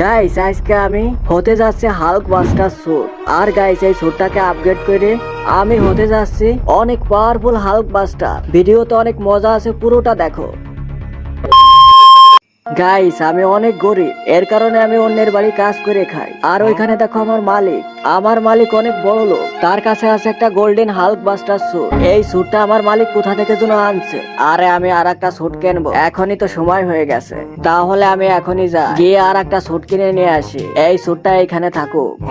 Guys আজকে আমি হতে যাচ্ছে হাল্ক বাস্টার স্যুট আর গাইস এই স্যুটটাকে আপগ্রেড করে আমি হতে যাচ্ছি অনেক পাওয়ারফুল হাল্ক বাস্টার ভিডিওতে অনেক মজা আছে, পুরোটা দেখো। গাইস আমি অনেক গরিব। এর কারণে আমি অন্যের বাড়ি কাজ করে খাই। আর ওইখানে দেখো আমার মালিক। আমার মালিক অনেক বড় লোক। তার কাছে আছে একটা গোল্ডেন হাল্ক বাস্টার স্যুট এই স্যুটটা আমার মালিক কোথা থেকে যেন আনছে? আরে, আমি আর একটা স্যুট কিনবো। এখনই তো সময় হয়ে গেছে। তাহলে আমি এখনই যাই। গিয়ে আর একটা স্যুট কিনে নিয়ে আসি। এই স্যুটটা এখানে থাকুক।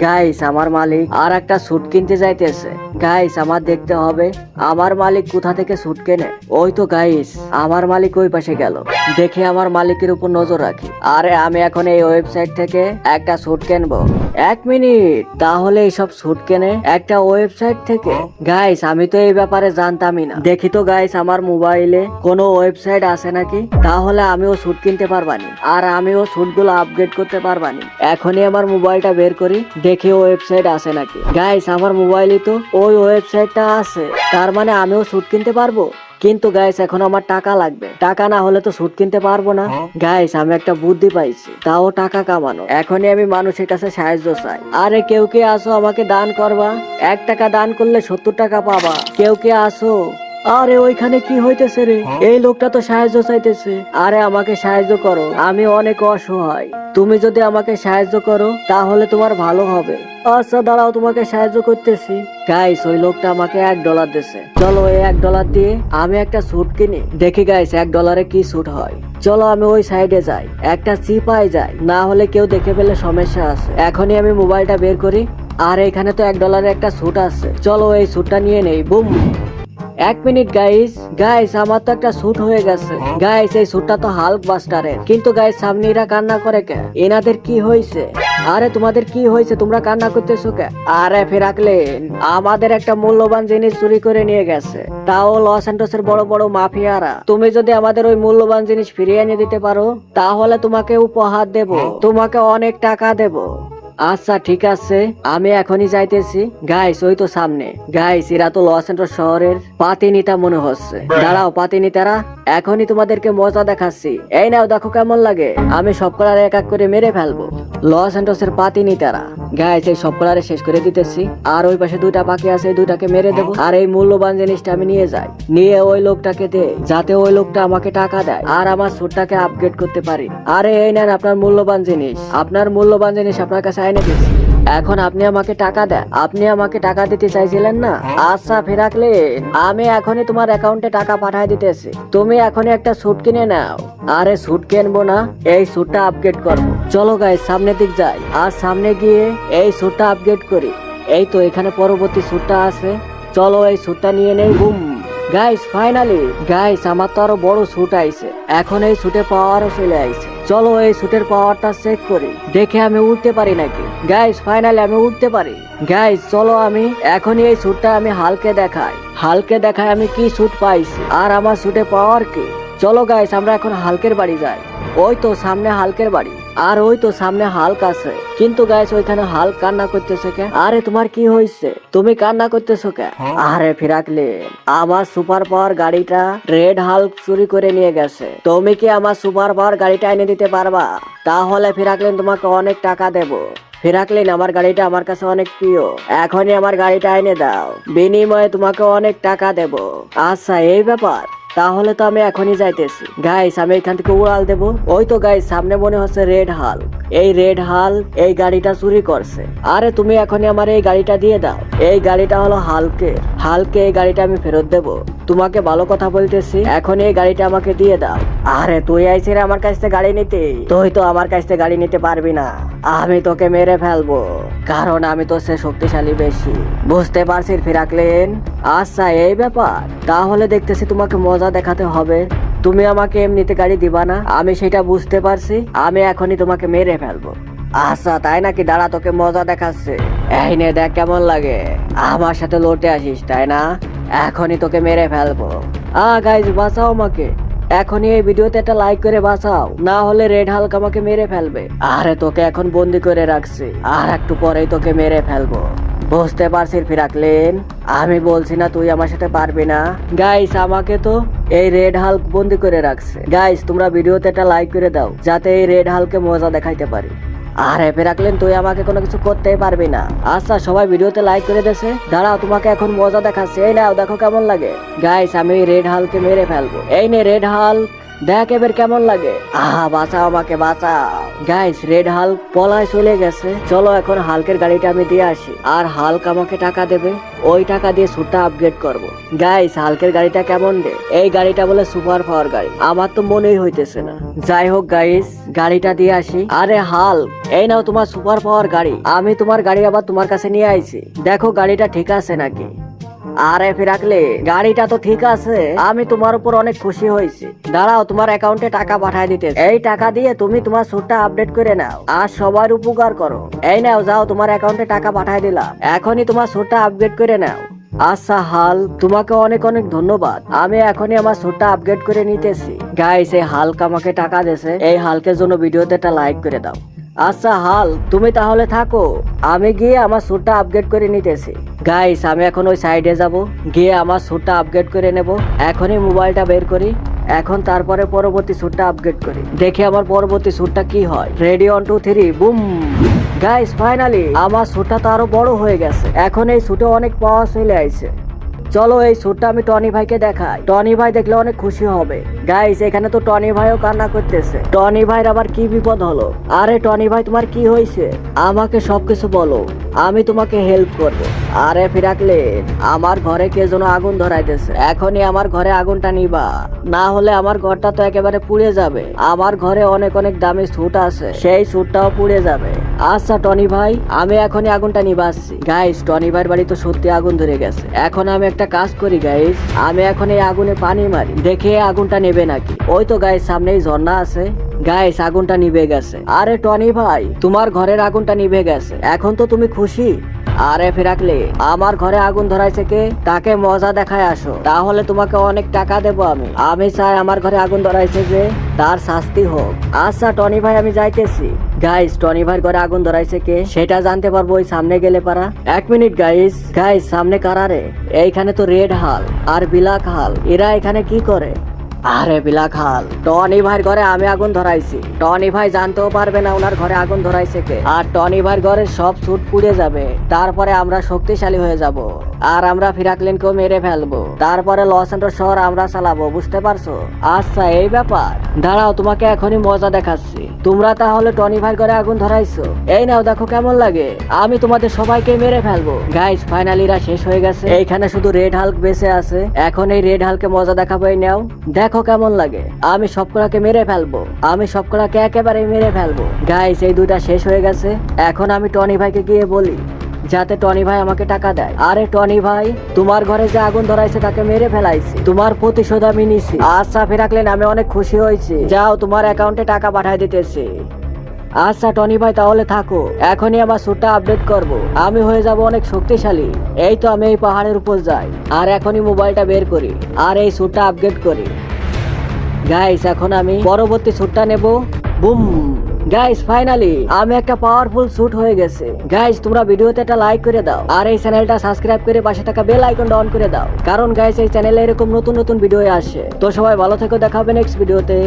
গাইস আমার মালিক আর একটা স্যুট কিনতে যাইতেছে। গাইস আমার দেখতে হবে, আমার মালিক কোথা থেকে স্যুট কেনে? ওই তো গাইস আমার মালিক ওই পাশে গেল। দেখে আমার মালিকের উপর নজর রাখি। আরে, আমি এখন এই ওয়েবসাইট থেকে একটা স্যুট কিনবো। এক মিনিট, তাহলে এইসব স্যুট কেনে একটা ওয়েবসাইট থেকে? গাইস আমি তো এই ব্যাপারে জানতামই না। দেখি তো গাইস আমার মোবাইলে কোনো ওয়েবসাইট আছে নাকি? তাহলে আমিও স্যুট কিনতে পারবানি। আর আমিও স্যুটগুলো আপগ্রেড করতে পারবানি। এখনই আমার মোবাইলটা বের করি। দেখি ওয়েবসাইট আছে নাকি? গাইস আমার মোবাইলে তো ওই ওয়েবসাইটটা আছে। তার মানে আমিও স্যুট কিনতে পারব? কিন্তু গাইস এখন আমার টাকা লাগবে। টাকা না হলে তো স্যুট কিনতে পারব না। গাইস আমি একটা বুদ্ধি পাইছি। তাও টাকা কামানো। এখনই আমি মানুষের কাছে সাহায্য চাই। আরে কেউ কে আসো আমাকে দান করবা? এক টাকা দান করলে সত্তর টাকা পাবা। কেউ কে আসো? আরে ওইখানে কি হইতেছে রে? এই লোকটা তো সাহায্য চাইতেছে। আরে আমাকে সাহায্য করো। আমি অনেক অসহায়। তুমি যদি আমাকে সাহায্য করো তাহলে তোমার ভালো হবে। আচ্ছা দাঁড়াও তোমাকে সাহায্য করতেছি। গাইস ওই লোকটা আমাকে এক ডলার দিছে। চলো এই এক ডলার দিয়ে আমি একটা স্যুট কিনি। দেখি গাইস এক ডলারে কি স্যুট হয়। চলো আমি ওই সাইডে যাই। একটা চিপাই যাই। না হলে কেউ দেখে পেলে সমস্যা আছে। এখনই আমি মোবাইলটা বের করি। আর এখানে তো এক ডলারে একটা স্যুট আছে। চলো এই স্যুটটা নিয়ে নেই। বুম। এক মিনিট গাইস গাইস আমার তো একটা স্যুট হয়ে গেছে। গাইস এই স্যুটটা তো হাল্ক বাস্টারের কিন্তু গাইস সামনে এরা কান্না করে কে? এনাদের কি হয়েছে? আরে তোমাদের কি হয়েছে? তোমরা কান্না করতেছো কে? আরে ফেরাকলেন আমাদের একটা মূল্যবান জিনিস চুরি করে নিয়ে গেছে। তাও লস অ্যান্টোসের বড় বড় মাফিয়ারা। তুমি যদি আমাদের ওই মূল্যবান জিনিস ফিরিয়ে এনে দিতে পারো তাহলে তোমাকে উপহার দেব। তোমাকে অনেক টাকা দেব। আচ্ছা ঠিক আছে। আমি এখনই যাইতেছি। গাইস ওই তো সামনে। গাইস এরা তো লস অ্যান্ডোস শহরের পাতিনিতা মনে হচ্ছে। দাঁড়াও পাতিনিতারা এখনই তোমাদেরকে মজা দেখাচ্ছি। এই নাও দেখো কেমন লাগে। আমি সব কলার এক এক করে মেরে ফেলব। লস অ্যান্ডোসের পাতিনিতারা। গাইস এই সব কলারে শেষ করে দিতেছি। আর ওই পাশে দুইটা বাকি আছে এই দুইটাকে মেরে দেবো। আর এই মূল্যবান জিনিসটা আমি নিয়ে যাই। নিয়ে ওই লোকটাকে দে যাতে ওই লোকটা আমাকে টাকা দেয়। আর আমার স্যুটটাকে আপগ্রেড করতে পারি। আরে এই নেন আপনার মূল্যবান জিনিস। আপনার মূল্যবান জিনিস আপনার কাছে আইনে দিচ্ছি এখন আপনি আমাকে টাকা দেন আপনি আমাকে টাকা দিতে চাইছিলেন না? আচ্ছা ফেরাকলেন আমি এখনই তোমার অ্যাকাউন্টে টাকা পাঠায় দিতেছি। তুমি এখনই একটা স্যুট কিনে নাও। আরে স্যুট কিনবো না, এই স্যুটটা আপগ্রেড করব। চলো গাই সামনের দিক যাই। আর সামনে গিয়ে এই স্যুটটা আপগ্রেড করি। এই তো এখানে পরবর্তী স্যুটটা আছে। চলো এই স্যুটটা নিয়ে নেই বুম গাইস ফাইনালি গাইস আমার তো আরও বড় স্যুট আইছে। এখন এই স্যুটে পাওয়ারও চলে আইছে। চলো এই স্যুটের পাওয়ারটা চেক করি। দেখে আমি উঠতে পারি নাকি? গাইস ফাইনালি আমি উঠতে পারি। গাইস চলো আমি এখনই এই স্যুটটা আমি হালকে দেখাই। হালকে দেখাই আমি কি স্যুট পাইছি। আর আমার স্যুটে পাওয়ার কি? চলো গাইস আমরা এখন হালকের বাড়ি যাই। ওই তো সামনে হালকের বাড়ি। আর ওই তো সামনে হালক আছে। কিন্তু গাইস ওইখানে হালক কান্না করতেছে কে? আরে তোমার কি হয়েছে? তুমি কান্না করতেছো কে? আরে ফিরাকলে আমার সুপার পাওয়ার গাড়িটা রেড হাল্ক চুরি করে নিয়ে গেছে। তুমি কি আমার সুপার পাওয়ার গাড়িটা এনে দিতে পারবা? তাহলে ফিরাকলেন তোমাকে অনেক টাকা দেবো। ফিরাকলেন আমার গাড়িটা আমার কাছে অনেক প্রিয়। এখনই আমার গাড়িটা এনে দাও। বিনিময়ে তোমাকে অনেক টাকা দেব। আচ্ছা এই ব্যাপার। তাহলে তো আমি এখনই যাইতেছি। গাইস আমি এখান থেকে উড়াল দেবো। ওই তো গাইস সামনে মনে হচ্ছে রেড হাল এই রেড হাল এই গাড়িটা চুরি করছে। আরে তুমি এখনই আমার এই গাড়িটা দিয়ে দাও। এই গাড়িটা হলো হালকে হালকে এই গাড়িটা আমি ফেরত দেব। তোমাকে ভালো কথা বলতেছি এখন এই গাড়িটা আমাকে দিয়ে দাও। আরে তুই আইছিস রে আমার কাছ থেকে গাড়ি নিতে। তুই তো আমার কাছ থেকে গাড়ি নিতে পারবি না। আমি তোকে মেরে ফেলব। কারণ আমি তো সে শক্তিশালী বেশি। বুঝতে পারছিস ফিরাকলেন? আচ্ছা এই ব্যাপার। তাহলে দেখতেছি তোমাকে মজা দেখাতে হবে। তুমি আমাকে এমনিতে গাড়ি দিবা না? আমি সেটা বুঝতে পারছি। আমি এখনই তোমাকে মেরে ফেলব। আচ্ছা তাই নাকি দাঁড়া, তোকে মজা দেখাচ্ছে। এই নে, দেখ কেমন লাগে। আমার সাথে লড়তে আসিস, তাই না? এখনই তোকে মেরে ফেলব। আ গাইজ বাঁচাও আমাকে। এখনই এই ভিডিওতে একটা লাইক করে বাঁচাও। না হলে রেড হালক আমাকে মেরে ফেলবে। আরে, তোকে এখন বন্দি করে রাখছি। আর একটু পরেই তোকে মেরে ফেলব। বুঝতে পারছিস ফিরাকলেন আমি বলছি না তুই আমার সাথে পারবি না। গাইস আমাকে তো এই রেড হাল্ক বন্দি করে রাখছে। গাইস তোমরা ভিডিওতে একটা লাইক করে দাও, যাতে এই রেড হালকে মজা দেখাইতে পারি। আরে ফেরাকলেন তুই আমাকে কোনো কিছু করতেই পারবি না। আচ্ছা সবাই ভিডিওতে লাইক করে দেছে। দাঁড়াও, তোমাকে এখন মজা দেখাচ্ছে। এই নাও, দেখো কেমন লাগে। গাইস আমি রেড হালকে মেরে ফেলব। এই নে রেড হাল দেখ এবার কেমন লাগে। আহা বাঁচাও আমাকে বাঁচাও। গাইস রেড হাল পলায় চলে গেছে। চলো এখন হালকের গাড়িটা আমি দিয়ে আসি। আর হালক আমাকে টাকা দেবে ওই টাকা দিয়ে সুটটা আপগ্রেড করব। গাইস হালকের গাড়িটা কেমন রে? এই গাড়িটা বলে সুপার পাওয়ার গাড়ি। আমার তো মনেই হইতেছে না। যাই হোক গাইস গাড়িটা দিয়ে আসি। আরে হাল এই নাও তোমার সুপার পাওয়ার গাড়ি। আমি তোমার গাড়ি আবার তোমার কাছে নিয়ে আইছি। দেখো গাড়িটা ঠিক আছে নাকি? আরে ফিরাকলে, গাড়িটা তো ঠিক আছে। আমি তোমার উপর অনেক খুশি হয়েছি। দাঁড়াও, তোমার অ্যাকাউন্টে টাকা পাঠায় দিতে এই টাকা দিয়ে তুমি তোমার সুটটা আপডেট করে নাও। আর সবার উপকার করো। এই নাও, যাও, তোমার অ্যাকাউন্টে টাকা পাঠায় দিলাম। এখনই তোমার সুটটা আপডেট করে নাও। আচ্ছা হাল, তোমাকে অনেক অনেক ধন্যবাদ। আমি এখনই আমার সুটটা আপগ্রেড করে নিতেছি। গাইস এই হালকা আমাকে টাকা দেছে এই হালকের জন্য ভিডিওতে একটা লাইক করে দাও। আচ্ছা হাল, তুমি তাহলে থাকো। আমি গিয়ে আমার স্যুটটা আপগ্রেড করে নিতেছি। গাইস আমি এখন ওই সাইডে যাব, গিয়ে আমার স্যুটটা আপগ্রেড করে নেব। এখনই মোবাইলটা বের করি, এখন তারপরে পরবর্তী স্যুটটা আপগ্রেড করি। দেখি আমার পরবর্তী স্যুটটা কি হয়। Ready on two three boom guys finally আমার স্যুটটা তো আরও বড় হয়ে গেছে। এখন এই স্যুটে অনেক পাওয়া চলে আইছে। চলো এই স্যুটটা আমি টনি ভাইকে দেখাই। টনি ভাই দেখলে অনেক খুশি হবে। গাইস এখানে তো টনি ভাইও কান্না করতেছে। টনি ভাইয়ের আবার কি বিপদ হলো? আরে টনি ভাই, তোমার কি হয়েছে? আমাকে সবকিছু বলো। আমি তোমাকে হেল্প করব। আরে ফিরাকলে, আমার ঘরে কে যেন আগুন ধরাইতেছে। এখনই আমার ঘরে আগুনটা নিবা। না হলে আমার ঘরটা তো একেবারে পুড়ে যাবে। আমার ঘরে অনেক অনেক দামি স্যুট আছে। সেই স্যুটটাও পুড়ে যাবে। আচ্ছা টনি ভাই, আমি এখনই আগুনটা নিবাসছি গাইস টনি ভাইয়ের বাড়ি তো সত্যি আগুন ধরে গেছে। এখন আমি একটা কাজ করি গাইস আমি এখন এই আগুনে পানি মারি। দেখে আগুনটা নেবে নাকি? ওই তো গাইস সামনেই ঝর্ণা আছে। গাইস আগুনটা নিভে গেছে। আরে টনি ভাই, তোমার ঘরের আগুনটা নিভে গেছে। এখন তো তুমি খুশি? আরে ফিরাকলে, আমার ঘরে আগুন ধরাইছে কে? তাকে মজা দেখায় আসো। তাহলে তোমাকে অনেক টাকা দেবো আমি। আমি চাই আমার ঘরে আগুন ধরাইছে যে তার শাস্তি হোক। আচ্ছা টনি ভাই, আমি যাইতেছি। গাইস টনি ভাইয়ের ঘরে আগুন ধরাইছে কে? সেটা জানতে পারব ওই সামনে গেলে পারা। এক মিনিট গাইস গাইস সামনে কারারে এইখানে তো রেড হাল আর বিলাক হাল। এরা এখানে কি করে? আরে বিলাক হাল টনি ভাইয়ের ঘরে আমি আগুন ধরাইছি। টনি ভাই জানতেও পারবে না ওনার ঘরে আগুন ধরাইছে কে। আর টনি ভাইয়ের ঘরে সব সুট পুড়ে যাবে। তারপরে আমরা শক্তিশালী হয়ে যাব। আর আমরা ফিরাকলিনকেও মেরে ফেলব। তারপরে লস অ্যান্ডোর শহর আমরা চালাবো, বুঝতে পারছ? আচ্ছা এই ব্যাপার। দাঁড়াও, তোমাকে এখনই মজা দেখাচ্ছি। তোমরা তাহলে টনি ভাইয়ের ঘরে আগুন ধরাইছো? এই নাও, দেখো কেমন লাগে। আমি তোমাদের সবাইকে মেরে ফেলব। গাইস ফাইনালিরা শেষ হয়ে গেছে। এইখানে শুধু রেড হাল্ক বেঁচে আছে। এখন এই রেড হালকে মজা দেখাবো এই নাও দেখো কেমন লাগে। আমি সবকটাকে মেরে ফেলব। আমি সবকটাকে একেবারে মেরে ফেলব। গাইস এই দুইটা শেষ হয়ে গেছে। এখন আমি টনি ভাইকে গিয়ে বলি, যাতে টনি ভাই আমাকে টাকা দেয়। আরে টনি ভাই, তোমার ঘরে যে আগুন ধরাইছে তাকে মেরে ফেলাইছি। তোমার প্রতিশোধ আমি নিছি। আচ্ছা ফেরাকলেন, আমি অনেক খুশি হয়েছি। যাও, তোমার অ্যাকাউন্টে টাকা পাঠাই দিতেছি। আচ্ছা টনি ভাই, তাহলে থাকো। এখনই আমার স্যুটটা আপডেট করব। আমি হয়ে যাব অনেক শক্তিশালী। এই তো আমি এই পাহাড়ের উপর যাই। আর এখনই মোবাইলটা বের করি। আর এই স্যুটটা আপডেট করি। গাইস এখন আমি পরবর্তী স্যুটটা নেব। বুম। গাইস ফাইনালি আমি একটা পাওয়ারফুল স্যুট হয়ে গেছে। গাইস তোমরা ভিডিওতে একটা লাইক করে দাও। আর এই চ্যানেলটা সাবস্ক্রাইব করে পাশে থাকা বেল আইকনটা অন করে দাও। কারণ গাইস এই চ্যানেলে এরকম নতুন নতুন ভিডিও আসে। তো সবাই ভালো থেকো, দেখা হবে নেক্সট ভিডিওতে